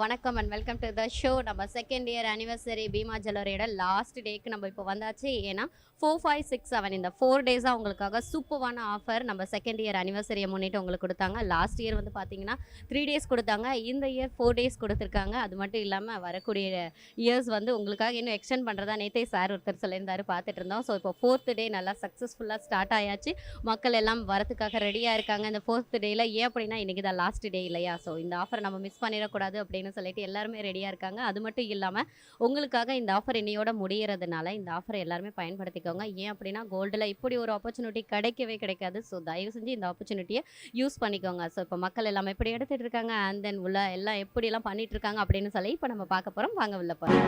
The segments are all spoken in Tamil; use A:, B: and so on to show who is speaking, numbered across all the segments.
A: வணக்கம் and welcome to the show நம்ம செகண்ட் இயர் அனிவர்சரி பீமா ஜுவல்லரியோட லாஸ்ட் டேக்கு நம்ம இப்போ வந்தாச்சு. ஏன்னா ஃபோர் ஃபைவ் சிக்ஸ் செவன் இந்த ஃபோர் டேஸாக உங்களுக்காக சூப்பரான ஆஃபர் நம்ம செகண்ட் இயர் அனிவர்சரியை முன்னிட்டு உங்களுக்கு கொடுத்தாங்க. லாஸ்ட் இயர் வந்து பார்த்தீங்கன்னா த்ரீ டேஸ் கொடுத்தாங்க. இந்த இயர் ஃபோர் டேஸ் கொடுத்துருக்காங்க. அது மட்டும் இல்லாமல் வரக்கூடிய இயர்ஸ் வந்து உங்களுக்காக இன்னும் எக்ஸ்டெண்ட் பண்ணுறதா நேற்றே சார் ஒருத்தர் சொல்லியிருந்தாரு பார்த்துட்டு இருந்தோம். ஸோ இப்போ ஃபோர்த் டே நல்லா சக்ஸஸ்ஃபுல்லாக ஸ்டார்ட் ஆயாச்சு. மக்கள் எல்லாம் வரதுக்காக ரெடியாக இருக்காங்க. இந்த ஃபோர்த் டேயில் ஏன் அப்படின்னா இன்றைக்கி தான் லாஸ்ட் டே இல்லையா? ஸோ இந்த ஆஃபர் நம்ம மிஸ் பண்ணிடக்கூடாது அப்படின்னு சொல்லிட்டு எல்லாருமே ரெடியாக இருக்காங்க. அது மட்டும் இல்லாமல் உங்களுக்காக இந்த ஆஃபர் இன்னையோட முடியறதுனால இந்த ஆஃபரை எல்லாருமே பயன்படுத்திக்கோங்க. ஏன் அப்படின்னா கோல்டில் இப்படி ஒரு ஆப்பர்ச்சுனிட்டி கிடைக்கவே கிடைக்காது. ஸோ தயவு செஞ்சு இந்த ஆப்பர்ச்சுனிட்டியை யூஸ் பண்ணிக்கோங்க. ஸோ இப்போ மக்கள் எல்லாம் எப்படி எடுத்துகிட்டு இருக்காங்க. அண்ட் தென் உள்ள எல்லாம் எப்படிலாம் பண்ணிட்டு இருக்காங்க அப்படின்னு சொல்லி இப்போ நம்ம பார்க்க போகிறோம் வாங்க உள்ள போகிறோம்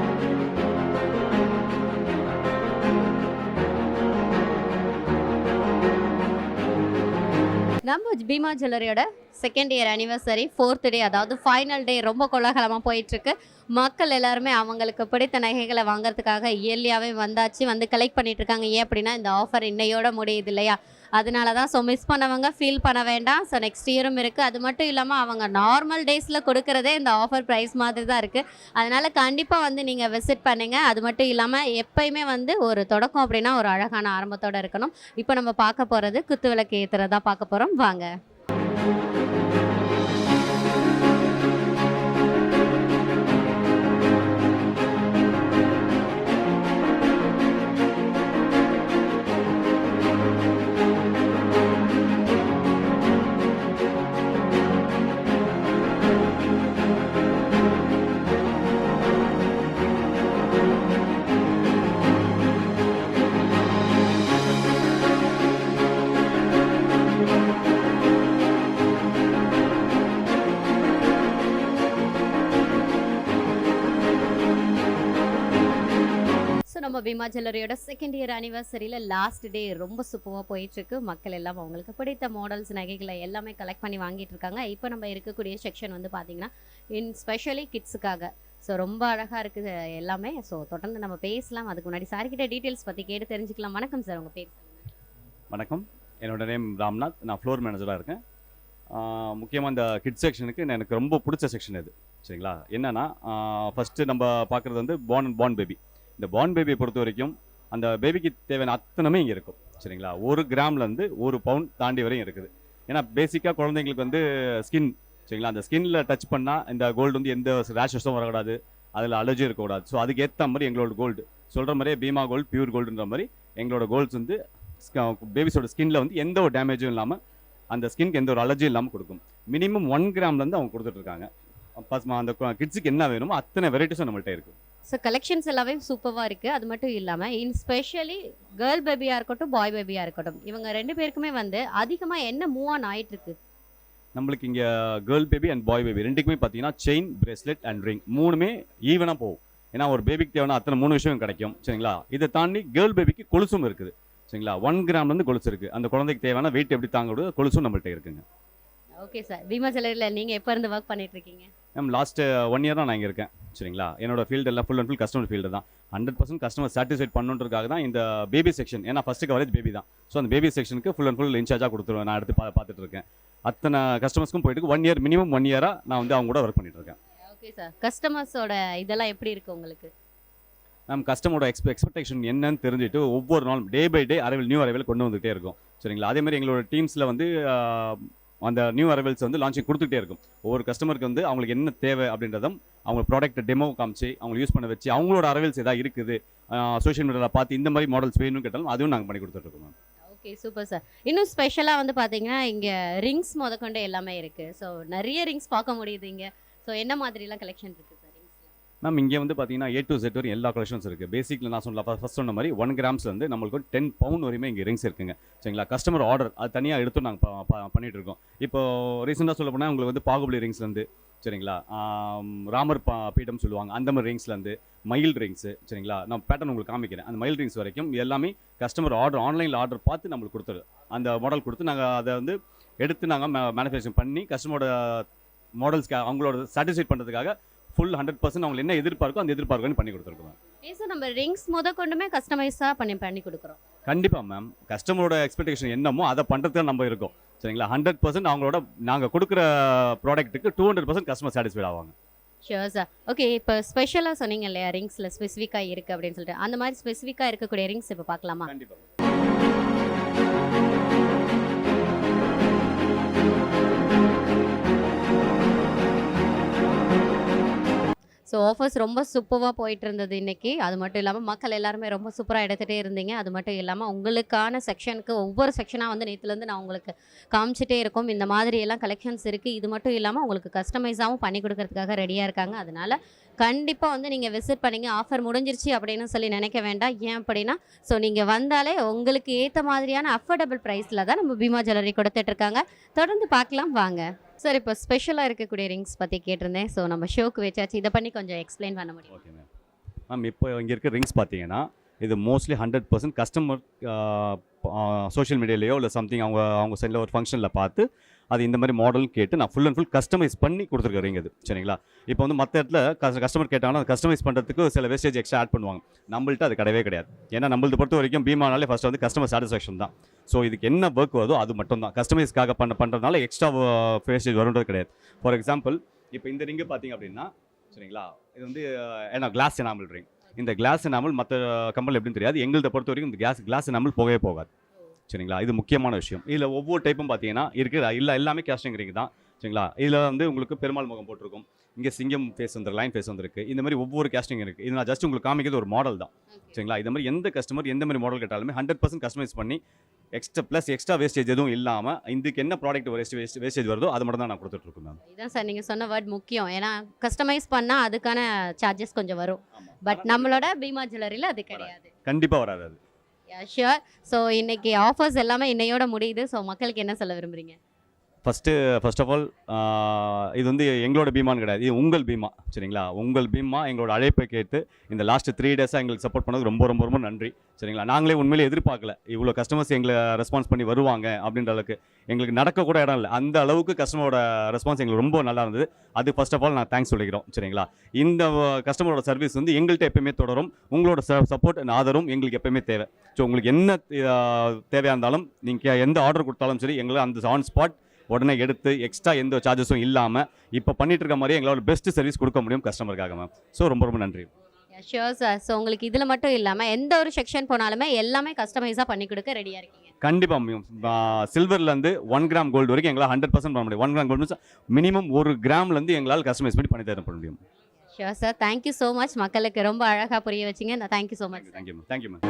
A: நம்ம பீமா ஜுவல்லரியோட second year anniversary fourth day அதாவது ஃபைனல் டே ரொம்ப கோலாகலமாக போயிட்டுருக்கு. மக்கள் எல்லாருமே அவங்களுக்கு பிடித்த நகைகளை வாங்குறதுக்காக இயர்லியாகவே வந்தாச்சு வந்து கலெக்ட் பண்ணிட்டு இருக்காங்க. ஏன் அப்படின்னா இந்த ஆஃபர் இன்னையோட முடியுது இல்லையா? அதனால தான். ஸோ மிஸ் பண்ணவங்க ஃபீல் பண்ண வேண்டாம். ஸோ நெக்ஸ்ட் இயரும் இருக்குது அது மட்டும் இல்லாமல் அவங்க நார்மல் டேஸில் கொடுக்குறதே இந்த ஆஃபர் ப்ரைஸ் மாதிரி தான் இருக்குது அதனால் கண்டிப்பாக வந்து நீங்கள் விசிட் பண்ணுங்கள் அது மட்டும் இல்லாமல் எப்பயுமே வந்து ஒரு தொடக்கம் அப்படின்னா ஒரு அழகான ஆரம்பத்தோடு இருக்கணும். இப்போ நம்ம பார்க்க போகிறது குத்து விளக்கு ஏற்றுறதா பார்க்க போகிறோம் வாங்க. அபிமா ஜுவல்லரியோட செகண்ட் இயர் அனிவர்சரியில் லாஸ்ட் டே ரொம்ப சூப்பராக போயிட்டுருக்கு. மக்கள் எல்லாம் அவங்களுக்கு பிடித்த மாடல்ஸ் நகைகளை எல்லாமே கலெக்ட் பண்ணி வாங்கிட்டு இருக்காங்க. இப்போ நம்ம இருக்கக்கூடிய செக்ஷன் வந்து பார்த்தீங்கன்னா இன் ஸ்பெஷலி கிட்ஸுக்காக ஸோ ரொம்ப அழகாக இருக்குது எல்லாமே. ஸோ தொடர்ந்து நம்ம பேசலாம். அதுக்கு முன்னாடி சார்கிட்ட டீட்டெயில்ஸ் பற்றி கேட்டு தெரிஞ்சுக்கலாம். வணக்கம் சார் உங்கள் பேர்?
B: வணக்கம். என்னோட நேம் ராம்நாத். நான் ஃப்ளோர் மேனேஜராக இருக்கேன். முக்கியமாக இந்த கிட்ஸ் செக்ஷனுக்கு எனக்கு ரொம்ப பிடிச்ச செக்ஷன் இது. சரிங்களா? என்னென்னா ஃபஸ்ட்டு நம்ம பார்க்குறது வந்து பார்ன் அண்ட் பார்ன் பேபி இந்த பார்ன் பேபியை பொறுத்த வரைக்கும் அந்த பேபிக்கு தேவையான அத்தனமே இங்கே இருக்கும். சரிங்களா? ஒரு கிராம்லேருந்து ஒரு பவுண்ட் தாண்டி வரையும் இருக்குது. ஏன்னா பேசிக்காக குழந்தைங்களுக்கு வந்து ஸ்கின் சரிங்களா? அந்த ஸ்கின்ல டச் பண்ணால் இந்த கோல்டு வந்து எந்த ரேஷஸும் வரக்கூடாது. அதில் அலர்ஜியும் இருக்கக்கூடாது. ஸோ அதுக்கு ஏற்ற மாதிரி எங்களோட கோல்டு சொல்கிற மாதிரியே பீமா கோல்டு பியூர் கோல்டுன்ற மாதிரி எங்களோட கோல்ட்ஸ் வந்து பேபிஸோட ஸ்கின்ல வந்து எந்த ஒரு டேமேஜும் இல்லாமல் அந்த ஸ்கின்க்கு எந்த ஒரு அலர்ஜியும் இல்லாமல் கொடுக்கும். மினிமம் ஒன் கிராம்லேருந்து அவங்க கொடுத்துட்ருக்காங்க பஸ் அந்த கிட்ஸுக்கு என்ன வேணுமோ அத்தனை வெரைட்டிஸும் நம்மள்கிட்ட இருக்குது
A: ஸோ கலெக்ஷன்ஸ் எல்லாமே சூப்பராக இருக்குது அது மட்டும் இல்லாமல் இன் ஸ்பெஷலி கேர்ள் பேபியாக இருக்கட்டும் பாய் பேபியாக இருக்கட்டும் இவங்க ரெண்டு பேருக்குமே வந்து அதிகமாக என்ன மூவ் ஆன் ஆயிட்டுருக்கு?
B: நம்மளுக்கு இங்கே girl baby and boy baby ரெண்டுக்குமே பார்த்தீங்கன்னா செயின் பிரேஸ்லெட் அண்ட் ரிங் மூணுமே ஈவனாக போகும். ஏன்னா ஒரு பேபிக்கு தேவையான அத்தனை மூணு விஷயம் கிடைக்கும் சரிங்களா? இதை தாண்டி கேர்ள் பேபிக்கு கொலுசும் இருக்குது சரிங்களா? ஒன் கிராம்லேருந்து கொலுசு இருக்குது அந்த குழந்தைக்கு தேவையான வெயிட் எப்படி தாங்க கொலுசும் நம்மள்கிட்ட இருக்குங்க.
A: ஓகே சார் பீமா ஜுவல்லரியில் நீங்கள் எப்போ இருந்து ஒர்க் பண்ணிட்டு இருக்கீங்க
B: மேம் லாஸ்ட் ஒன் இயர் தான் நான் இங்கே இருக்கேன் சரிங்களா? என்னோட ஃபீல்டு எல்லாம் full and full customer field தான். ஹண்ட்ரட் பர்சன்ட் கஸ்டமர் சாட்டிஸ்ஃபைட் பண்ணுன்றதுக்காக தான் இந்த பேபி செக்ஷன் ஏன்னா ஃபர்ஸ்ட் கவரேஜ் பேபி தான். ஸோ அந்த பேபி செக்ஷனுக்கு ஃபுல் அண்ட் ஃபுல் இன்சார்ஜாக கொடுத்துருவேன் நான் எடுத்து பா பார்த்துட்டு இருக்கேன் அத்தனை கஸ்டமர்ஸ்க்கும் போயிட்டு ஒன் இயர் மினிமம் ஒன் இயராக நான் வந்து அவங்க கூட ஒர்க் பண்ணிட்டு இருக்கேன்
A: ஓகே சார் கஸ்டமர்ஸோட இதெல்லாம் எப்படி இருக்கு உங்களுக்கு?
B: மேம் கஸ்டமரோட எக்ஸ்பெ எக்ஸ்பெக்டேஷன் என்னன்னு தெரிஞ்சுட்டு ஒவ்வொரு நாளும் day by day arrival new arrival கொண்டு வந்துகிட்டே இருக்கும் சரிங்களா? அதே மாதிரி எங்களோட டீம்ஸில் வந்து அந்த நியூ அரைவல்ஸ் வந்து லான்ச்சிங் கொடுத்துட்டே இருக்கும். ஒவ்வொரு கஸ்டமருக்கு வந்து அவங்களுக்கு என்ன தேவை அப்படின்றதும் அவங்க ப்ராடக்ட் டெமோ காமிச்சு அவங்க யூஸ் பண்ண வச்சு அவங்களோட அரைவல்ஸ் ஏதாவது இருக்குது சோஷியல் மீடியாவில் பார்த்து இந்த மாதிரி மாடல்ஸ் வேணும்னு கேட்டாலும் அதுவும் நாங்கள் பண்ணி கொடுத்துட்ருக்கோம் மேம்.
A: ஓகே சூப்பர் சார் இன்னும் ஸ்பெஷலாக வந்து பார்த்தீங்கன்னா இங்கே ரிங்ஸ் முதற்கொண்டு எல்லாமே இருக்குது ஸோ நிறைய ரிங்ஸ் பார்க்க முடியுது இங்கே. ஸோ என்ன மாதிரிலாம் கலெக்ஷன் இருக்குது நம்ம
B: மேம் இங்கே வந்து பார்த்தீங்கன்னா ஏ டு செட் வரையும் எல்லா கலெக்ஷன்ஸ் இருக்குது பேசிக்கில் நான் சொல்ல ஃபஸ்ட் சொன்ன மாதிரி ஒன் கிராம்ஸ்லேருந்து நம்மளுக்கு டென் பவுண்ட் வரையுமே இங்கே ரிங்ஸ் இருக்குங்க. சரிங்களா? கஸ்டமர் ஆர்டர் அது தனியாக எடுத்து நாங்கள் பண்ணிகிட்டு இருக்கோம். இப்போ ரீசெண்டாக சொல்ல போனால் உங்களுக்கு வந்து பாகுபலி ரிங்ஸ்லேருந்து சரிங்களா? ராமர் பா பீடம் சொல்லுவாங்க. அந்த மாதிரி ரிங்ஸ்லேருந்து மயில் ரிங்ஸு சரிங்களா? நான் பேட்டர்ன் உங்களுக்கு காமிக்கிறேன். அந்த மயில் ரிங்ஸ் வரைக்கும் எல்லாமே கஸ்டமர் ஆர்டர் ஆன்லைனில் ஆர்டர் பார்த்து நம்மளுக்கு கொடுத்துரு அந்த மாடல் கொடுத்து நாங்கள் அதை வந்து எடுத்து நாங்கள் மேனுஃபேக்சரிங் பண்ணி கஸ்டமரோட மாடல்ஸ்க்கு அவங்களோட சாட்டிஸ்ஃபைட் பண்ணுறதுக்காக ஃபுல் ஹண்ட்ரட் பர்சன்ட் அவங்க என்ன எதிர்பார்க்கோ அந்த எதிர்பார்க்கன்னு பண்ணி கொடுத்துருக்கோம்.
A: சார் நம்ம ரிங்ஸ் முதற்கொண்டுமே கஸ்டமைஸாக பண்ணி பண்ணி கொடுக்குறோம்.
B: கண்டிப்பாக மேம் கஸ்டமரோட எக்ஸ்பெக்டேஷன் என்னமோ அதை பண்ணுறதுக்கு நம்ம இருக்கோம். சரிங்களா? ஹண்ட்ரட் பர்சன்ட் அவங்களோட நாங்கள் கொடுக்குற ப்ராடக்ட்டுக்கு two hundred percent customer satisfied ஆவாங்க.
A: ஷியோர் சார் ஓகே இப்போ ஸ்பெஷலாக சொன்னீங்க இல்லையா? ரிங்ஸில் ஸ்பெசிஃபிக்காக இருக்குது அப்படின்னு சொல்லிட்டு. அந்த மாதிரி ஸ்பெசிஃபிக்காக இருக்கக்கூடிய ரிங்ஸ் இப்போ பார்க்கலாமா?
B: கண்டிப்பாக
A: ஸோ ஆஃபர்ஸ் ரொம்ப சூப்பராக போயிட்டு இருந்தது இன்றைக்கி அது மட்டும் இல்லாமல் மக்கள் எல்லாருமே ரொம்ப சூப்பராக எடுத்துகிட்டே இருந்தீங்க. அது மட்டும் இல்லாமல் உங்களுக்கான செக்ஷனுக்கு ஒவ்வொரு செக்ஷனாக வந்து நேற்றுலேருந்து நான் உங்களுக்கு காமிச்சிட்டே இருக்கோம். இந்த மாதிரி எல்லாம் கலெக்ஷன்ஸ் இருக்குது இது மட்டும் இல்லாமல் உங்களுக்கு கஸ்டமைஸாகவும் பண்ணி கொடுக்கறதுக்காக ரெடியாக இருக்காங்க. அதனால் கண்டிப்பாக வந்து நீங்கள் விசிட் பண்ணீங்க. ஆஃபர் முடிஞ்சிருச்சு அப்படின்னு சொல்லி நினைக்க வேண்டாம். ஏன் அப்படின்னா ஸோ நீங்கள் வந்தாலே உங்களுக்கு ஏற்ற மாதிரியான அஃபோர்டபுள் ப்ரைஸில் தான் நம்ம பீமா ஜுவல்லரி கொடுத்துட்ருக்காங்க தொடர்ந்து பார்க்கலாம். வாங்க. சார் இப்போ ஸ்பெஷலாக இருக்கக்கூடிய ரிங்ஸ் பற்றி கேட்டிருந்தேன். ஸோ நம்ம ஷோக்கு வச்சாச்சு. இதை பண்ணி கொஞ்சம் எக்ஸ்பிளைன் பண்ண முடியும்?
B: ஓகே மேம் மேம் இப்போ இங்கே இருக்க ரிங்ஸ் பார்த்தீங்கன்னா இது mostly hundred percent customer social மீடியாலேயோ இல்லை சம்திங் அவங்க அவங்க சைடில் ஒரு ஃபங்க்ஷனில் பார்த்து அது இந்த மாதிரி மாடல் கேட்டு நான் ஃபுல் அண்ட் ஃபுல் கஸ்டமைஸ் பண்ணி கொடுத்துருக்குறீங்க இது. சரிங்களா? இப்போ வந்து மற்ற இடத்துல கஸ்டமர் கேட்டாங்கன்னா அது கஸ்டமைஸ் பண்ணுறதுக்கு சில வேஸ்டேஜ் எக்ஸ்ட்ரா ஆட் பண்ணுவாங்க. நம்மள்ட்ட அது கிடையவே கிடையாது. ஏன்னா நம்மளது பொறுத்த வரைக்கும் பீமானாலே ஃபஸ்ட்டு வந்து கஸ்டமர் சாட்டிஸ்ஃபேக்ஷன் தான். ஸோ இதுக்கு என்ன ஒர்க் வருதோ அது மட்டும் தான். கஸ்டமைஸ்க்காக பண்ண பண்ணுறதுனால எக்ஸ்ட்ரா வேஸ்டேஜ் வருன்றது கிடையாது. ஃபார் எக்ஸாம்பிள் இப்போ இந்த ரிங்கு பார்த்தீங்க அப்படின்னா சரிங்களா? இது வந்து ஏன்னா கிளாஸ் எனாமல் ரிங் இந்த கிளாஸ் எனாமல் மற்ற கம்பெனி எப்படின்னு தெரியாது. எங்கள்கிட்ட பொறுத்த வரைக்கும் இந்த கிளாஸ் கிளாஸ் எனாமல் போகவே போகாது. சரிங்களா? இது முக்கியமான விஷயம். இதில் ஒவ்வொரு டைப்பும் பார்த்தீங்கன்னா இருக்குது இல்லை எல்லாமே கேஸ்டிங் ரிங் தான். சரிங்களா? இதில் வந்து உங்களுக்கு பெருமாள் முகம் போட்டிருக்கும். இங்கே சிங்கம் ஃபேஸ் வந்து லைன் ஃபேஸ் வந்திருக்கு. இந்த மாதிரி ஒவ்வொரு கேஸ்டிங் இருக்குது இது நான் ஜஸ்ட் உங்களுக்கு காமிக்கிறது ஒரு மாடல் தான். சரிங்களா? இந்த மாதிரி எந்த கஸ்டமர் எந்த மாதிரி மாடல் கேட்டாலுமே ஹண்ட்ரட் பர்சன்ட் கஸ்டமைஸ் பண்ணி எக்ஸ்ட்ரா ப்ளஸ் எக்ஸ்ட்ரா வேஸ்டேஜ் எதுவும் இல்லாமல் இதுக்கு என்ன ப்ராடக்ட் வேஸ்ட் வேஸ்டேஜ் வருதோ அது மட்டும் தான் நான் கொடுத்துட்ருக்கேன் மேம்
A: இதான் சார் நீங்கள் சொன்ன வேர்ட் முக்கியம். ஏன்னா கஸ்டமைஸ் பண்ணால் அதுக்கான சார்ஜஸ் கொஞ்சம் வரும். பட் நம்மளோட பீமா ஜுவல்லரியில் அது கிடையாது.
B: கண்டிப்பாக வராது அது.
A: ஷியோர் ஸோ இன்னைக்கு ஆஃபர்ஸ் எல்லாமே இன்னையோட முடியுது. ஸோ மக்களுக்கு என்ன சொல்ல விரும்புறீங்க?
B: ஃபஸ்ட்டு ஃபஸ்ட் ஆஃப் ஆல் இது வந்து எங்களோட பீமான்னு கிடையாது. இது உங்கள் பீமா சரிங்களா? உங்கள் பீமா எங்களோட அழைப்பை கேட்டு இந்த லாஸ்ட் த்ரீ டேஸாக எங்களுக்கு சப்போர்ட் பண்ணது ரொம்ப ரொம்ப ரொம்ப நன்றி சரிங்களா? நாங்களே உண்மையிலே எதிர்பார்க்கல. இவ்வளோ கஸ்டமர்ஸ் எங்களை ரெஸ்பான்ஸ் பண்ணி வருவாங்க அப்படின்ற அளவுக்கு எங்களுக்கு நடக்கக்கூட இடம் இல்லை. அந்த அளவுக்கு கஸ்டமரோட ரெஸ்பான்ஸ் எங்களுக்கு ரொம்ப நல்லா இருந்தது. அது ஃபஸ்ட் ஆஃப் ஆல் நான் தேங்க்ஸ் சொல்லிக்கிறோம் சரிங்களா? இந்த கஸ்டமரோட சர்வீஸ் வந்து எங்கள்கிட்ட எப்பயுமே தொடரும். உங்களோட சப்போர்ட் ஆதரவும் எங்களுக்கு எப்பயுமே தேவை. ஸோ உங்களுக்கு என்ன தேவையாக இருந்தாலும் நீங்கள் எந்த ஆர்டர் கொடுத்தாலும் சரி எங்களை அந்த ஆன் ஸ்பாட் உடனே எடுத்து எக்ஸ்ட்ரா எந்த சார்ஜஸும் இல்லாமல் இப்போ பண்ணிட்டு இருக்க மாதிரி எங்களால் பெஸ்ட் சர்வீஸ் கொடுக்க முடியும் கஸ்டமருக்காக மேம் ஸோ ரொம்ப ரொம்ப நன்றி.
A: ஷியோர் சார் ஸோ உங்களுக்கு இதில் மட்டும் இல்லாமல் எந்த ஒரு செக்ஷன் போனாலுமே எல்லாமே கஸ்டமைஸாக பண்ணி கொடுக்க ரெடியாக இருக்கீங்க.
B: கண்டிப்பாக சில்வர்லேருந்து ஒன் கிராம் கோல்டு வரைக்கும் எங்களால் ஹண்ட்ரட் பர்சன்ட் பண்ண முடியும். ஒன் கிராம் கோல்டு மினிமம் ஒரு கிராம்லேருந்து எங்களால் கஸ்டமைஸ் பண்ணி பண்ணி தர முடியும்.
A: Sure sir thank you so much மக்களுக்கு ரொம்ப அழகாக புரிய வச்சிங்க. நான் thank you so much
B: thank you ma'am thank you ma'am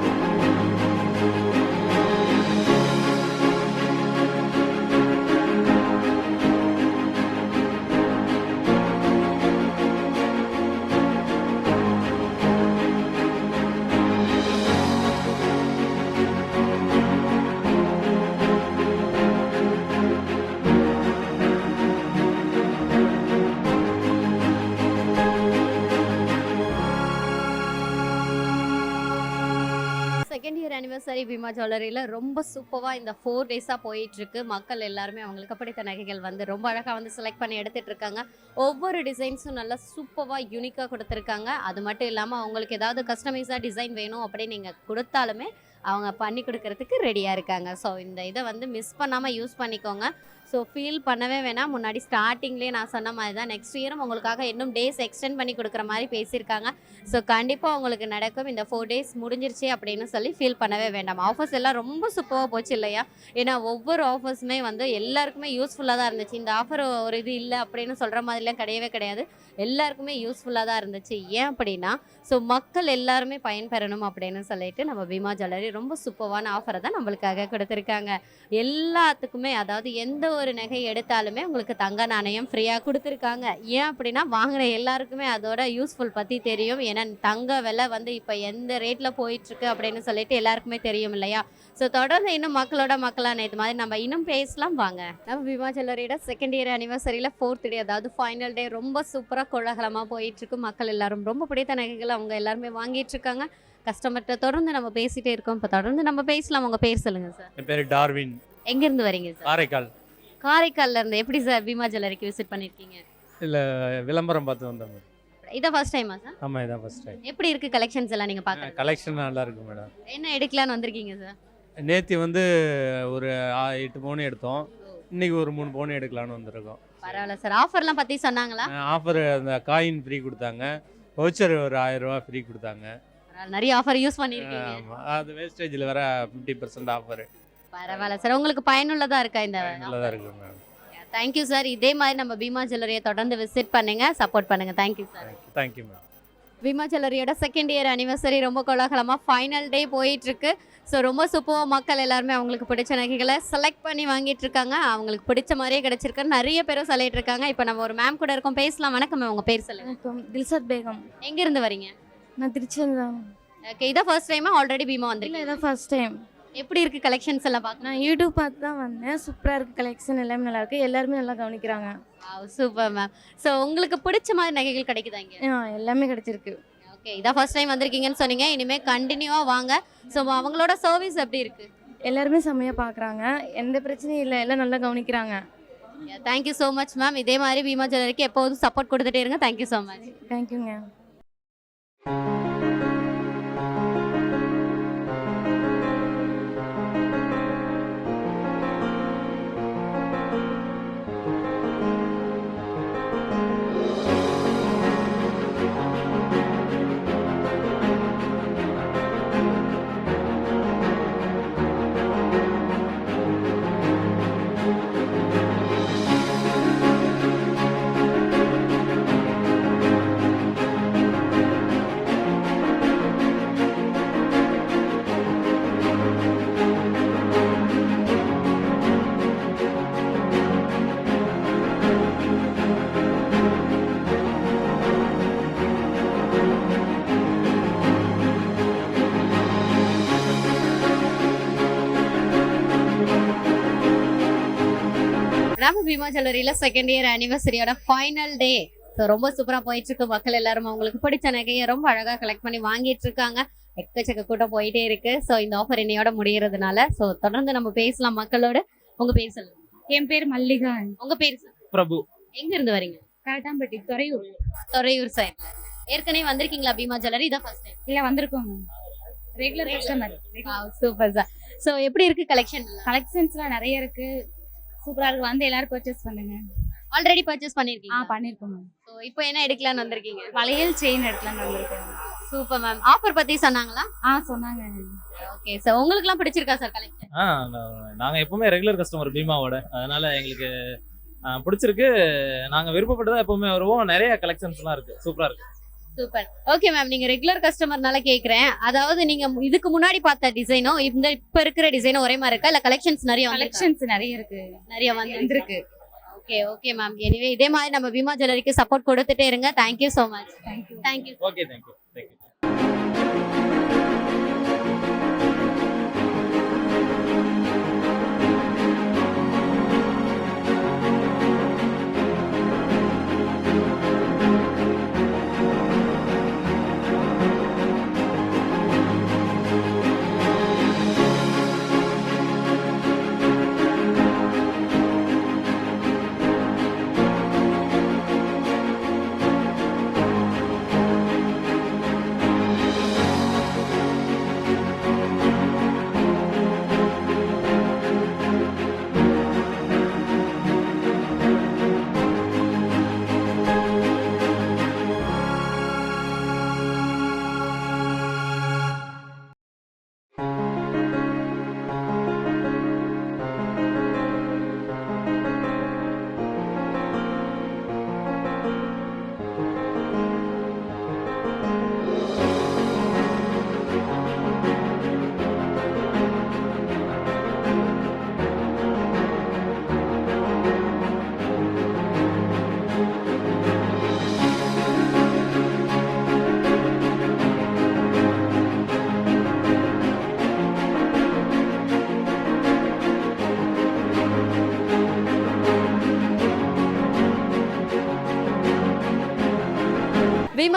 A: second year anniversary Bheema ஜுவல்லரியில் ரொம்ப சூப்பராக இந்த ஃபோர் டேஸாக போயிட்டுருக்கு. மக்கள் எல்லாருமே அவங்களுக்கு பிடித்த நகைகள் வந்து ரொம்ப அழகாக வந்து செலக்ட் பண்ணி எடுத்துகிட்டு இருக்காங்க. ஒவ்வொரு டிசைன்ஸும் நல்லா சூப்பராக யூனிக்காக கொடுத்துருக்காங்க. அது மட்டும் இல்லாமல் அவங்களுக்கு ஏதாவது கஸ்டமைஸாக டிசைன் வேணும் அப்படின்னு நீங்கள் கொடுத்தாலுமே அவங்க பண்ணி கொடுக்கறதுக்கு ரெடியாக இருக்காங்க. ஸோ இந்த இதை வந்து மிஸ் பண்ணாமல் யூஸ் பண்ணிக்கோங்க. ஸோ ஃபீல் பண்ணவே வேணாம். முன்னாடி ஸ்டார்டிங்லேயே நான் சொன்ன மாதிரி தான் நெக்ஸ்ட் இயரும் உங்களுக்காக இன்னும் டேஸ் எக்ஸ்டெண்ட் பண்ணி கொடுக்குற மாதிரி பேசியிருக்காங்க. ஸோ கண்டிப்பாக உங்களுக்கு நடக்கும். இந்த ஃபோர் டேஸ் முடிஞ்சிருச்சு அப்படின்னு சொல்லி ஃபீல் பண்ணவே வேண்டாம். ஆஃபர்ஸ் எல்லாம் ரொம்ப சூப்பராக போச்சு இல்லையா? ஏன்னா ஒவ்வொரு ஆஃபர்ஸுமே வந்து எல்லாருக்குமே யூஸ்ஃபுல்லாக தான் இருந்துச்சு. இந்த ஆஃபர் ஒரு இது இல்லை அப்படின்னு சொல்கிற மாதிரிலாம் கிடையவே கிடையாது. எல்லாருக்குமே யூஸ்ஃபுல்லாக தான் இருந்துச்சு. ஏன் அப்படின்னா ஸோ மக்கள் எல்லாருமே பயன்பெறணும் அப்படின்னு சொல்லிட்டு நம்ம பீமா ஜுவல்லரி ரொம்ப சூப்பரான ஆஃபரை தான் நம்மளுக்காக கொடுத்துருக்காங்க. எல்லாத்துக்குமே அதாவது எந்த ஒரு நகை எடுத்தாலுமே உங்களுக்கு தங்க நாணயம் ஃப்ரீயாக கொடுத்துருக்காங்க. ஏன் அப்படின்னா வாங்குற எல்லாருக்குமே அதோட யூஸ்ஃபுல் பற்றி தெரியும். ஏன்னா தங்க விலை வந்து இப்போ எந்த ரேட்டில் போயிட்டுருக்கு அப்படின்னு சொல்லிட்டு எல்லாருக்குமே தெரியும் இல்லையா? ஸோ தொடர்ந்து இன்னும் மக்களோட மக்களான இது மாதிரி நம்ம இன்னும் பேசலாம். வாங்க. நம்ம ஜுவல்லரியோட செகண்ட் இயர் அனிவர்சரியில் ஃபோர்த் டே அதாவது ஃபைனல் டே ரொம்ப சூப்பராக கோலாகலமாக போயிட்டுருக்கு. மக்கள் எல்லாரும் ரொம்ப பிடித்த நகைகள் அவங்க எல்லாருமே வாங்கிட்டு இருக்காங்க கஸ்டமர்கிட்ட தொடர்ந்து நம்ம பேசிட்டே இருக்கோம். இப்போ தொடர்ந்து நம்ம பேசலாம். உங்கள் பேர் சொல்லுங்கள் சார்
C: என் பேர் டார்வின்.
A: எங்கேருந்து வரீங்க சார்
C: காரைக்கால்.
A: காரைக்கால்ல இருந்து எப்படி சார் பீமா ஜுவல்லரிக்கு விசிட் பண்ணியிருக்கீங்க
C: இல்லை விளம்பரம் பார்த்து வந்தோம்
A: இதான் ஃபர்ஸ்ட் டைமா சார்?
C: ஆமாம் இதான் ஃபஸ்ட் டைம்
A: எப்படி இருக்கு கலெக்ஷன்ஸ் எல்லாம் நீங்க பாக்குறது
C: கலெக்ஷன் நல்லா இருக்கு மேடம்.
A: என்ன எடுக்கலாம்னு வந்திருக்கீங்க சார்?
C: நேத்தி வந்து ஒரு ஆ- எட்டு பவுன் எடுத்தோம். இன்னைக்கு ஒரு மூணு பவுன் எடுக்கலாம்னு வந்திருக்கோம்.
A: பரவாயில்ல சார். ஆஃபர்லாம் பத்தி சொன்னாங்களா?
C: ஆஃபர் அந்த காயின் ஃப்ரீ கொடுத்தாங்க. வவுச்சர் ஒரு ஆயிரம் ரூபா ஃப்ரீ கொடுத்தாங்க.
A: பரவாயில்ல, நிறைய ஆஃபர் யூஸ் பண்ணிருக்கீங்க.
C: ஆமா. அது வேஸ்டேஜில் வர ஃபிஃப்டி பர்சன்ட் ஆஃபர்
A: பரவாயில்ல சார். உங்களுக்கு பயனுள்ளதா இருக்கா இந்த
C: நல்லதாக இருக்கு மேம்
A: தேங்க்யூ சார் இதே மாதிரி நம்ம பீமா ஜுவல்லரியை தொடர்ந்து விசிட் பண்ணுங்க சப்போர்ட் பண்ணுங்க. Thank you sir
C: thank you ma'am
A: Bhima ஜுவல்லரியோட second year anniversary ரொம்ப கோலாகலமாக ஃபைனல் டே போயிட்டு இருக்கு ஸோ ரொம்ப சூப்பராக மக்கள் எல்லாருமே அவங்களுக்கு பிடிச்ச நகைகளை செலக்ட் பண்ணி வாங்கிட்டு இருக்காங்க. அவங்களுக்கு பிடிச்ச மாதிரியே கிடைச்சிருக்கு. நிறைய பேரும் சொல்லிட்டு இருக்காங்க. இப்போ நம்ம ஒரு மேம் கூட இருக்கோம். பேசலாம். வணக்கம் ma'am. உங்க பேர் சொல்லுங்க.
D: வணக்கம். தில்சத் பேகம்.
A: எங்க இருந்து வரீங்க?
D: நான் திருச்சியில் தான்.
A: ஓகே இதான் ஃபர்ஸ்ட் டைமா ஆல்ரெடி பீமா
D: இல்லை
A: வந்திருக்கீங்க
D: இதான் ஃபர்ஸ்ட் டைம்
A: எப்படி இருக்கு கலெக்ஷன்ஸ் எல்லாம் பார்க்கணும்?
D: நான் யூடியூப் பார்த்து தான் வந்தேன். சூப்பராக இருக்குது கலெக்ஷன் எல்லாமே நல்லா இருக்கு. எல்லாருமே நல்லா கவனிக்கிறாங்க.
A: சூப்பர் மேம் ஸோ உங்களுக்கு பிடிச்ச மாதிரி நகைகள் கிடைக்குதா இங்க?
D: எல்லாமே கிடைச்சிருக்கு.
A: ஓகே இதான் ஃபர்ஸ்ட் டைம் வந்திருக்கீங்கன்னு சொன்னீங்க. இனிமேல் கண்டினியூவாக வாங்க. ஸோ அவங்களோட சர்வீஸ் எப்படி இருக்கு?
D: எல்லாருமே செம்மையாக பார்க்குறாங்க. எந்த பிரச்சனையும் இல்லை. எல்லாம் நல்லா கவனிக்கிறாங்க.
A: தேங்க்யூ ஸோ மச் மேம் இதே மாதிரி பீமா ஜுவல்லரிக்கு எப்போதும் சப்போர்ட் கொடுத்துட்டே இருங்க. தேங்க்யூ ஸோ மச்
D: தேங்க்யூங்க
A: பீமா ஜுவல்லரியில செகண்ட் இயர் அனிவர்சரியோட ஃபைனல் டே ஸோ ரொம்ப சூப்பரா போயிட்டு இருக்கு மக்கள் எல்லாரும் அவங்களுக்கு பிடிச்ச நகையை ரொம்ப அழகா கலெக்ட் பண்ணி வாங்கிட்டு இருக்காங்க எக்கச்சக்க கூட்டம் போயிட்டே இருக்கு. ஸோ இந்த ஆஃபர் இன்னையோட முடியறதுனால ஸோ தொடர்ந்து நம்ம பேசலாம் மக்களோட. உங்க பேர் சொல்லுங்க.
E: என் பேர் மல்லிகா.
A: உங்க பேர்.
F: பிரபு.
A: எங்க இருந்து வரீங்க?
E: கரட்டாம்பட்டி துறையூர்.
A: துறையூர் சைட்ல ஏற்கனவே வந்திருக்கீங்களா பீமா ஜுவல்லரி? இதான் ஃபர்ஸ்ட் டைம்
E: இல்ல வந்திருக்கோம் regular customer
A: super sir so எப்படி இருக்கு கலெக்ஷன்
E: கலெக்ஷன்ஸ்லாம் நிறைய இருக்கு. சூப்பரா இருக்கு. வந்து எல்லாரும் பர்ச்சேஸ் பண்ணுங்க.
A: ஆல்ரெடி பர்ச்சேஸ்
E: ஆ
A: பண்ணிருக்கீங்க
E: பண்ணிருக்கோம் மேம்
A: ஸோ இப்போ என்ன எடுக்கலாம்னு வந்திருக்கீங்க?
E: வளையல் செயின் எடுக்கலாம்னு வந்திருக்கோம்.
A: சூப்பர் மேம் ஆஃபர் பத்தி சொன்னாங்களா?
E: ஆ சொன்னாங்க.
A: ஓகே சார் உங்களுக்குலாம் பிடிச்சிருக்கா சார் கலெக்ஷன்
F: ஆ நாங்க எப்பவுமே ரெகுலர் கஸ்டமர் பீமாவோட. அதனால எங்களுக்கு பிடிச்சிருக்கு. நாங்க விருப்பப்பட்டதா எப்பவுமே வருவோம். நிறைய கலெக்ஷன்ஸ்லாம் இருக்கு. சூப்பரா இருக்கு.
A: சூப்பர் ஓகே மேம் நீங்க ரெகுலர் கஸ்டமர்னால கேக்குறேன். அதாவது நீங்க இதுக்கு முன்னாடி பார்த்த டிசைனும் இந்த இப்ப இருக்கிற டிசைனும் ஒரே மாதிரி இருக்கா? இல்ல கலெக்ஷன்ஸ் நிறைய கலெக்ஷன்
E: கலெக்ஷன்ஸ் நிறைய இருக்கு.
A: நிறைய வந்து
E: வந்திருக்கு.
A: ஓகே ஓகே மேம் எனிவே இதே மாதிரி நம்ம பீமா ஜுவல்லரிக்கு சப்போர்ட் கொடுத்துட்டே இருங்க. Thank you so much
E: thank you
A: thank you
F: okay thank you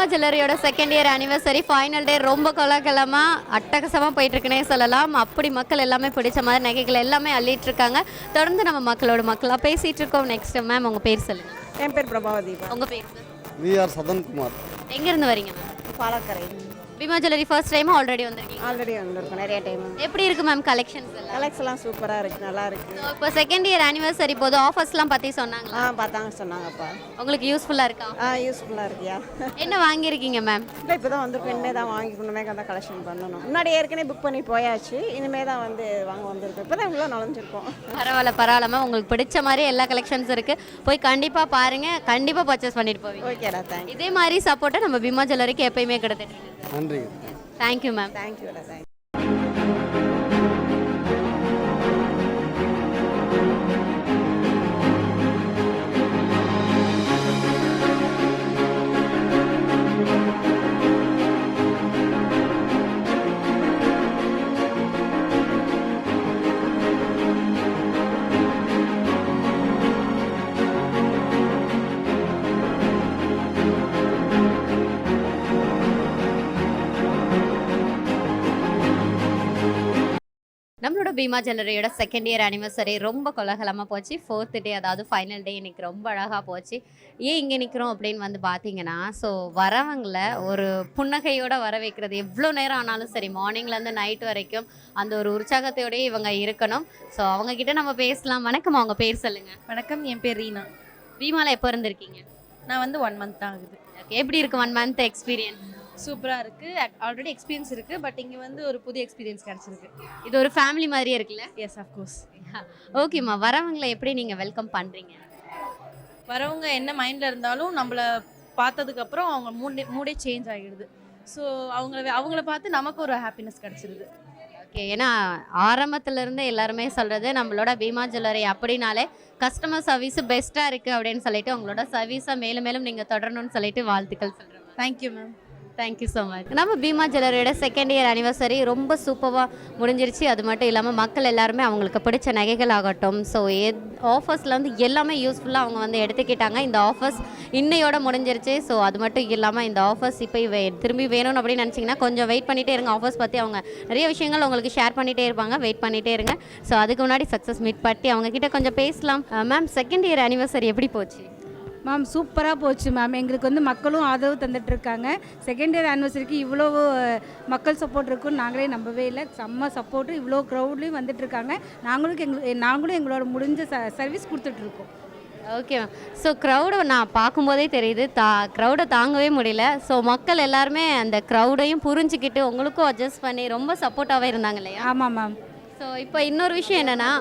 A: Bhima ஜுவல்லரியோட second year anniversary final day ரொம்ப கொலாகலமா அட்டகாசமா போயிட்டு இருக்குன்னே சொல்லலாம். அப்படி மக்கள் எல்லாமே பிடிச்ச மாதிரி நகைகள் எல்லாமே அள்ளிட்டு இருக்காங்க தொடர்ந்து நம்ம மக்களோட மக்களா பேசிட்டு இருக்கோம் நெக்ஸ்ட் மேம் உங்க பேர் சொல்லுங்க.
G: என் பேர் பிரபாவதி
A: உங்க பேர்?
H: V R Sathankumar.
A: எங்க இருந்து வரீங்க ma'am
G: Palakkarai.
A: Bhima jewellery first time already வந்திருக்கீங்க?
G: ஆல்ரெடி வந்திருக்கோம். நிறைய டைம்
A: எப்படி இருக்கு மேம் கலெக்ஷன்ஸ் எல்லாம்?
G: கலெக்ஸ் எல்லாம் சூப்பராக இருக்குது நல்லா இருக்குது
A: So, இப்போ செகண்ட் இயர் ஆனிவர்சரி போது ஆஃபர்ஸ்லாம் பற்றி சொன்னாங்களா?
G: ஆ பார்த்தாங்க சொன்னாங்கப்பா.
A: உங்களுக்கு யூஸ்ஃபுல்லாக இருக்கா?
G: ஆ யூஸ்ஃபுல்லாக இருக்கியா
A: என்ன வாங்கியிருக்கீங்க மேம்
G: இல்லை இப்போ தான் வந்திருக்கோம் இனிமேல் தான் வாங்கிக்கணுமே தான் கலெக்ஷன் பண்ணணும். முன்னாடி ஏற்கனவே புக் பண்ணி போயாச்சு இனிமேல் தான் வந்து வாங்க வந்திருக்கோம் இப்போ தான் இவ்வளோ நுழைஞ்சிருக்கோம்.
A: பரவாயில்ல பரவாயில்ல மேம் உங்களுக்கு பிடிச்ச மாதிரி எல்லா கலெக்ஷன்ஸ் இருக்கு. போய் கண்டிப்பாக பாருங்க. கண்டிப்பாக பர்ச்சேஸ் பண்ணிட்டு போவீங்க.
G: ஓகேடா தேங்க்
A: இதே மாதிரி சப்போர்ட்டை நம்ம பீமா ஜுவல்லரிக்கு எப்பயுமே கிடைச்சிட்டு இருக்கு
H: நன்றி
A: தேங்க்யூ மேம்
G: தேங்க்யூடா
A: நம்மளோட பீமா ஜுவல்லரியோட செகண்ட் இயர் அனிவர்சரி ரொம்ப கோலாகலமாக போச்சு. ஃபோர்த் டே அதாவது ஃபைனல் டே இன்னைக்கு ரொம்ப அழகாக போச்சு. ஏன் இங்கே நிற்கிறோம் அப்படின்னு வந்து பார்த்தீங்கன்னா ஸோ வரவங்களை ஒரு புன்னகையோட வர வைக்கிறது எவ்வளோ நேரம் ஆனாலும் சரி மார்னிங்லேருந்து நைட் வரைக்கும் அந்த ஒரு உற்சாகத்தோடயே இவங்க இருக்கணும். ஸோ அவங்க கிட்ட நம்ம பேசலாம். வணக்கம் அவங்க பேர் சொல்லுங்க.
D: வணக்கம் என் பேர் ரீனா.
A: பீமால எப்போ இருந்திருக்கீங்க?
D: நான் வந்து ஒன் மந்த் தான் ஆகுது.
A: எப்படி இருக்கு ஒன் மந்த் எக்ஸ்பீரியன்ஸ்
D: சூப்பராக இருக்குது ஆல்ரெடி எக்ஸ்பீரியன்ஸ் இருக்குது பட் இங்கே வந்து ஒரு புது எக்ஸ்பீரியன்ஸ் கிடச்சிருக்கு.
A: இது ஒரு ஃபேமிலி மாதிரியே இருக்குல்ல?
D: எஸ் ஆஃப்கோர்ஸ்
A: ஓகேம்மா வரவங்களை எப்படி நீங்கள் வெல்கம் பண்ணுறீங்க
D: வரவங்க என்ன மைண்டில் இருந்தாலும் நம்மளை பார்த்ததுக்கப்புறம் அவங்க மூடே மூடே சேஞ்ச் ஆகிடுது. ஸோ அவங்கள அவங்கள பார்த்து நமக்கு ஒரு ஹாப்பினஸ் கிடச்சிருது.
A: ஓகே ஏன்னா ஆரம்பத்துல இருந்தே எல்லாருமே சொல்றது நம்மளோட பீமா ஜுவல்லரி அப்படின்னாலே கஸ்டமர் சர்வீஸ் பெஸ்ட்டாக இருக்குது அப்படின்னு சொல்லிட்டு உங்களோட சர்வீஸை மேலும் மேலும் நீங்கள் தொடரணும்னு சொல்லிட்டு வாழ்த்துக்கள் சொல்கிறேன்
D: thank you ma'am
A: thank you so much நம்ம பீமா ஜுவல்லரியோட செகண்ட் இயர் அனிவர்சரி ரொம்ப சூப்பராக முடிஞ்சிருச்சு. அது மட்டும் இல்லாமல் மக்கள் எல்லாருமே அவங்களுக்கு பிடிச்ச நகைகள் ஆகட்டும். ஸோ ஆஃபர்ஸில் வந்து எல்லாமே யூஸ்ஃபுல்லாக அவங்க வந்து எடுத்துக்கிட்டாங்க. இந்த ஆஃபர்ஸ் இன்னையோட முடிஞ்சிருச்சு. ஸோ அது மட்டும் இல்லாமல் இந்த ஆஃபர்ஸ் இப்போ வே திரும்பி வேணும்னு அப்படின்னு நினச்சிங்கன்னா கொஞ்சம் வெயிட் பண்ணிகிட்டே இருங்க. ஆஃபர்ஸ் பற்றி அவங்க நிறைய விஷயங்கள் உங்களுக்கு ஷேர் பண்ணிகிட்டே இருப்பாங்க. வெயிட் பண்ணிகிட்டே இருங்க. ஸோ அதுக்கு முன்னாடி சக்ஸஸ் மீட் பற்றி அவங்க கிட்ட கொஞ்சம் பேசலாம். மேம் செகண்ட் இயர் அனிவர்சரி எப்படி போச்சு?
I: மேம் சூப்பராக போச்சு மேம் எங்களுக்கு வந்து மக்களும் ஆதரவு தந்துட்டு இருக்காங்க. செகண்ட் இயர் ஆனிவர்சரிக்கு இவ்வளோ மக்கள் சப்போர்ட் இருக்குன்னு நாங்களே நம்பவே இல்லை. செம்ம சப்போர்ட்டு இவ்வளோ க்ரௌட்லேயும் வந்துட்டு இருக்காங்க. நாங்களும் எங்களுக்கு நாங்களும் எங்களோட முடிஞ்ச ச சர்வீஸ் கொடுத்துட்ருக்கோம்
A: ஓகே மேம் ஸோ க்ரௌடை நான் பார்க்கும்போதே தெரியுது. தா க்ரௌடை தாங்கவே முடியல. ஸோ மக்கள் எல்லாருமே அந்த க்ரௌடையும் புரிஞ்சுக்கிட்டு உங்களுக்கும் அட்ஜஸ்ட் பண்ணி ரொம்ப சப்போர்ட்டாகவே இருந்தாங்க இல்லையா?
I: ஆமாம் மேம்
A: ஸோ இப்போ இன்னொரு விஷயம் என்னென்னா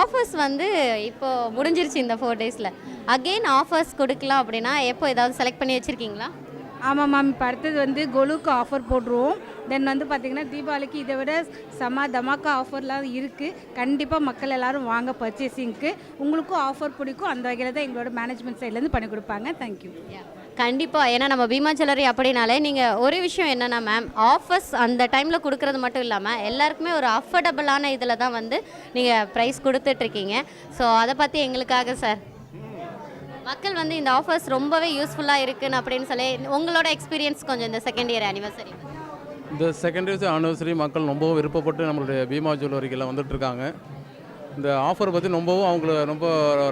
A: ஆஃபர்ஸ் வந்து இப்போ முடிஞ்சிருச்சு இந்த ஃபோர் டேஸில் அகெயின் ஆஃபர்ஸ் கொடுக்கலாம் அப்படின்னா எப்போ ஏதாவது செலக்ட் பண்ணி வச்சுருக்கீங்களா?
I: ஆமாம் மேம் இப்போ அடுத்தது வந்து கொலுக்கு ஆஃபர் போட்டுருவோம். தென் வந்து பார்த்திங்கன்னா தீபாவளிக்கு இதை விட செம தமாக்கா ஆஃபர்லாம் இருக்குது கண்டிப்பாக மக்கள் எல்லாரும் வாங்க பர்ச்சேசிங்க்கு உங்களுக்கும் ஆஃபர் பிடிக்கும். அந்த வகையில் தான் எங்களோட மேனேஜ்மெண்ட் சைட்லேருந்து பண்ணி கொடுப்பாங்க. தேங்க்யூ
A: கண்டிப்பாக ஏன்னா நம்ம பீமா ஜுவல்லரி அப்படின்னாலே நீங்கள் ஒரு விஷயம் என்னென்னா மேம் ஆஃபர்ஸ் அந்த டைமில் கொடுக்குறது மட்டும் இல்லாமல் எல்லாருக்குமே ஒரு அஃபோர்டபுளான இதில் தான் வந்து நீங்கள் ப்ரைஸ் கொடுத்துட்ருக்கீங்க ஸோ அதை பற்றி எங்களுக்காக சார் மக்கள் வந்து இந்த ஆஃபர்ஸ் ரொம்பவே யூஸ்ஃபுல்லாக இருக்குன்னு அப்படின்னு சொல்லி உங்களோட எக்ஸ்பீரியன்ஸ் கொஞ்சம் இந்த செகண்ட் இயர் ஆனிவர்சரி
H: இந்த செகண்ட் இயர்ஸ் ஆனிவர்சரி மக்கள் ரொம்பவும் விருப்பப்பட்டு நம்மளுடைய பீமா ஜுவல்லரிக்கெல்லாம் வந்துட்டுருக்காங்க இந்த ஆஃபர் பற்றி ரொம்பவும் அவங்கள ரொம்ப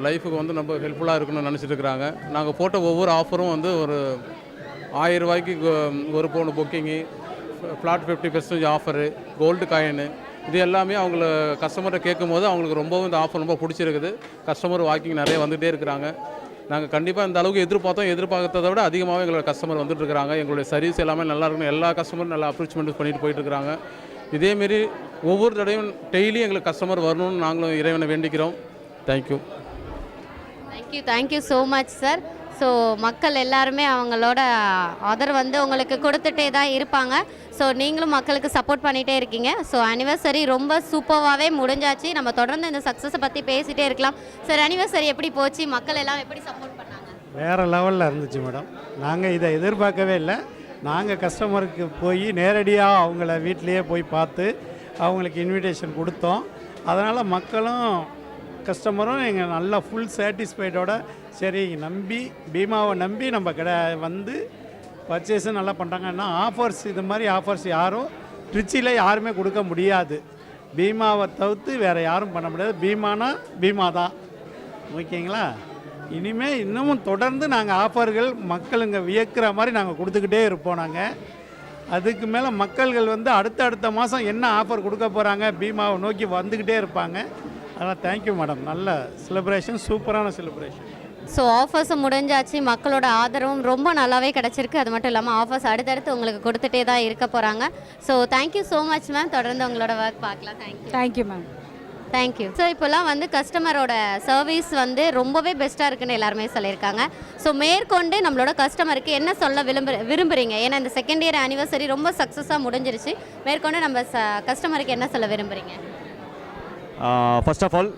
H: லைஃபுக்கு வந்து ரொம்ப ஹெல்ப்ஃபுல்லாக இருக்குன்னு நினச்சிட்டு இருக்கிறாங்க நாங்கள் போட்ட ஒவ்வொரு ஆஃபரும் வந்து ஒரு ஆயிரம் ரூபாய்க்கு ஒரு பவுன் booking flat fifty percentage offer gold coin இது எல்லாமே அவங்கள கஸ்டமர்கிட்ட கேட்கும்போது அவங்களுக்கு ரொம்பவும் இந்த ஆஃபர் ரொம்ப பிடிச்சிருக்குது. கஸ்டமர் வாக்கிங் நிறைய வந்துகிட்டே இருக்கிறாங்க. நாங்கள் கண்டிப்பாக இந்த அளவுக்கு எதிர்பார்த்தோம். எதிர்பார்த்ததை விட அதிகமாகவே எங்களோட கஸ்டமர் வந்துட்டு இருக்கிறாங்க எங்களுடைய சர்வீஸ் எல்லாமே நல்லா இருக்கணும் எல்லா கஸ்டமரும் நல்லா அப்ரோச்மெண்ட் பண்ணிட்டு போயிட்டு இருக்கிறாங்க இதேமாரி ஒவ்வொரு தடவையும் டெய்லி எங்களுக்கு கஸ்டமர் வரணும்னு நாங்களும் இறைவனை வேண்டிக்கிறோம். Thank you
A: thank you thank you so much sir so மக்கள் எல்லாருமே அவங்களோட ஆதரவு வந்து உங்களுக்கு கொடுத்துட்டே தான் இருப்பாங்க. ஸோ நீங்களும் மக்களுக்கு சப்போர்ட் பண்ணிகிட்டே இருக்கீங்க. ஸோ அனிவர்சரி ரொம்ப சூப்பராகவே முடிஞ்சாச்சு. நம்ம தொடர்ந்து இந்த சக்ஸஸை பற்றி பேசிகிட்டே இருக்கலாம். சார் அனிவர்சரி எப்படி போச்சு? மக்கள் எல்லாம் எப்படி சப்போர்ட் பண்ணாங்க?
J: வேறு லெவலில் இருந்துச்சு மேடம் நாங்கள் இதை எதிர்பார்க்கவே இல்லை. நாங்கள் கஸ்டமருக்கு போய் நேரடியாக அவங்கள வீட்லேயே போய் பார்த்து அவங்களுக்கு இன்விடேஷன் கொடுத்தோம். அதனால் மக்களும் கஸ்டமரும் எங்கள் நல்லா ஃபுல் சாட்டிஸ்ஃபைடோட சரி நம்பி பீமாவை நம்பி நம்ம கடை வந்து பர்ச்சேஸும் நல்லா பண்ணுறாங்கன்னா ஆஃபர்ஸ் இது மாதிரி ஆஃபர்ஸ் யாரும் ட்ரிச்சியில் யாருமே கொடுக்க முடியாது. பீமாவை தவிர்த்து வேறு யாரும் பண்ண முடியாது. பீமானா பீமா தான். ஓகேங்களா? இனிமேல் இன்னமும் தொடர்ந்து நாங்கள் ஆஃபர்கள் மக்களுங்க வியக்கிற மாதிரி நாங்கள் கொடுத்துக்கிட்டே இருப்போம் நாங்கள் அதுக்கு மேலே மக்கள்கள் வந்து அடுத்த அடுத்த மாதம் என்ன ஆஃபர் கொடுக்க போகிறாங்க பீமாவை நோக்கி வந்துக்கிட்டே இருப்பாங்க. அதனால் தேங்க்யூ மேடம் நல்ல செலிப்ரேஷன் சூப்பரான செலிப்ரேஷன்
A: ஸோ ஆஃபர்ஸும் முடிஞ்சாச்சு. மக்களோட ஆதரவும் ரொம்ப நல்லாவே கிடச்சிருக்கு. அது மட்டும் இல்லாமல் ஆஃபர்ஸ் அடுத்தடுத்து உங்களுக்கு கொடுத்துட்டே தான் இருக்க போகிறாங்க so thank you so much ma'am தொடர்ந்து உங்களோட ஒர்க் பார்க்கலாம். Thank you
I: thank you ma'am
A: thank you so இப்போல்லாம் வந்து கஸ்டமரோட சர்வீஸ் வந்து ரொம்பவே பெஸ்ட்டாக இருக்குன்னு எல்லாருமே சொல்லியிருக்காங்க. ஸோ மேற்கொண்டு நம்மளோட கஸ்டமருக்கு என்ன சொல்ல விரும்பு விரும்புகிறீங்க ஏன்னா இந்த செகண்ட் இயர் ஆனிவர்சரி ரொம்ப சக்ஸஸாக முடிஞ்சிருச்சு. மேற்கொண்டு நம்ம ச கஸ்டமருக்கு என்ன சொல்ல விரும்புகிறீங்க
B: ஃபர்ஸ்ட் ஆஃப் ஆல்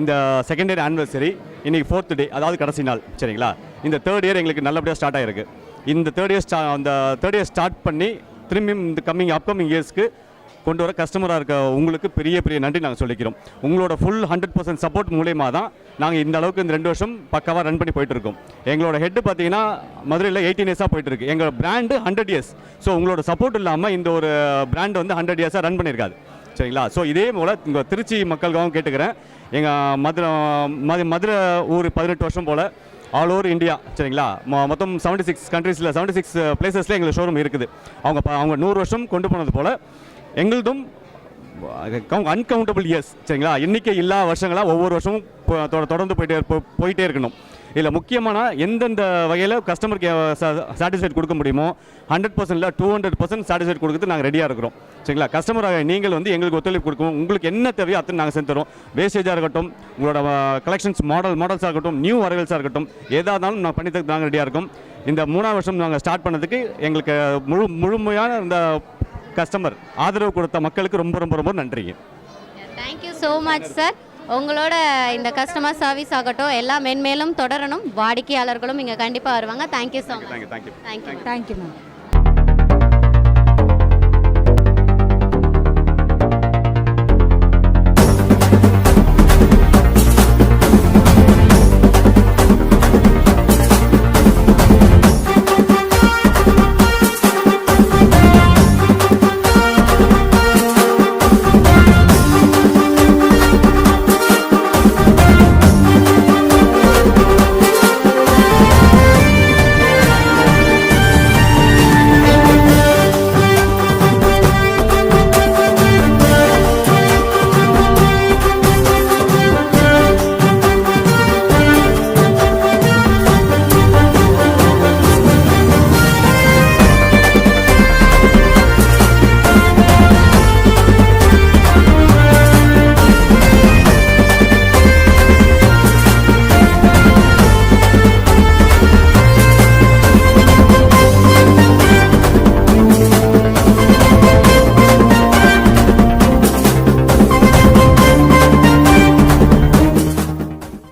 B: இந்த செகண்ட் இயர் ஆனிவர்சரி இன்றைக்கி ஃபோர்த் டே அதாவது கடைசி நாள் சரிங்களா? இந்த தேர்ட் இயர் எங்களுக்கு நல்லபடியாக ஸ்டார்ட் ஆகிருக்கு இந்த தேர்ட் இயர் ஸ்டா அந்த தேர்ட் இயர் ஸ்டார்ட் பண்ணி திரும்பியும் இந்த கம்மிங் அப்கமிங் இயர்ஸ்க்கு கொண்டு வர கஸ்டமராக இருக்க உங்களுக்கு பெரிய பெரிய நன்றி நாங்கள் சொல்லிக்கிறோம். உங்களோட ஃபுல் ஹண்ட்ரட் பர்சன்ட் சப்போர்ட் மூலயமா தான் நாங்கள் இந்த அளவுக்கு இந்த ரெண்டு வருஷம் பக்காவாக ரன் பண்ணி போயிட்டுருக்கோம். எங்களோட ஹெட் பார்த்தீங்கன்னா மதுரையில் எயிட்டீன் இயர்ஸாக போயிட்டுருக்கு. எங்களோட பிராண்டு ஹண்ட்ரட் இயர்ஸ் ஸோ உங்களோட சப்போர்ட் இல்லாமல் இந்த ஒரு பிராண்ட் வந்து ஹண்ட்ரட் இயர்ஸாக ரன் பண்ணியிருக்காது சரிங்களா? ஸோ இதே போல் இங்கே திருச்சி மக்களுக்காகவும் கேட்டுக்கிறேன். எங்கள் மதுரை மது மதுரை ஊர் பதினெட்டு வருஷம் போல் ஆல் ஓவர் இந்தியா சரிங்களா? மொத்தம் செவன்ட்டி சிக்ஸ் கண்ட்ரீஸில் செவன்ட்டி சிக்ஸ் பிளேசஸில் எங்களுக்கு ஷோரூம் இருக்குது. அவங்க அவங்க நூறு வருஷம் கொண்டு போனது போல் எங்களதும் அன்கவுண்டபிள் இயர்ஸ் சரிங்களா? எண்ணிக்கை இல்லா வருஷங்களாக ஒவ்வொரு வருஷமும் தொ- தொடர்ந்து போயிட்டே போ- போயிட்டே இருக்கணும். இதில் முக்கியமான எந்தெந்த வகையில் கஸ்டமருக்கு சாட்டிஸ்ஃபைட் கொடுக்க முடியுமோ ஹண்ட்ரட் பர்சன்ட் இல்லை டூ ஹண்ட்ரட் பர்சன்ட் சாட்டிஸ்ஃபைட் கொடுக்குறது நாங்கள் ரெடியாக இருக்கிறோம். சரிங்களா? கஸ்டமராக நீங்கள் வந்து எங்களுக்கு ஒத்துழைப்பு கொடுக்கணும் உங்களுக்கு என்ன தேவையோ அத்தனை நாங்கள் செஞ்சு தரோம் வேஸ்டேஜாக இருக்கட்டும் உங்களோட கலெக்ஷன்ஸ் மாடல் மாடல்ஸாக இருக்கட்டும் நியூ வரவல்ஸாக இருக்கட்டும் எதாக இருந்தாலும் நான் பண்ணி நாங்கள் ரெடியாக இருக்கோம். இந்த மூணாவது வருஷம் நாங்கள் ஸ்டார்ட் பண்ணதுக்கு எங்களுக்கு முழு முழுமையான இந்த கஸ்டமர் ஆதரவு கொடுத்த மக்களுக்கு ரொம்ப ரொம்ப ரொம்ப நன்றிங்க.
A: தேங்க்யூ ஸோ மச் சார் உங்களோட இந்த கஸ்டமர் சர்வீஸ் ஆகட்டும் எல்லாம் மென்மேலும் தொடரணும். வாடிக்கையாளர்களும் இங்கே கண்டிப்பாக வருவாங்க. Thank you so much
B: thank you thank you
A: thank you
I: thank you ma'am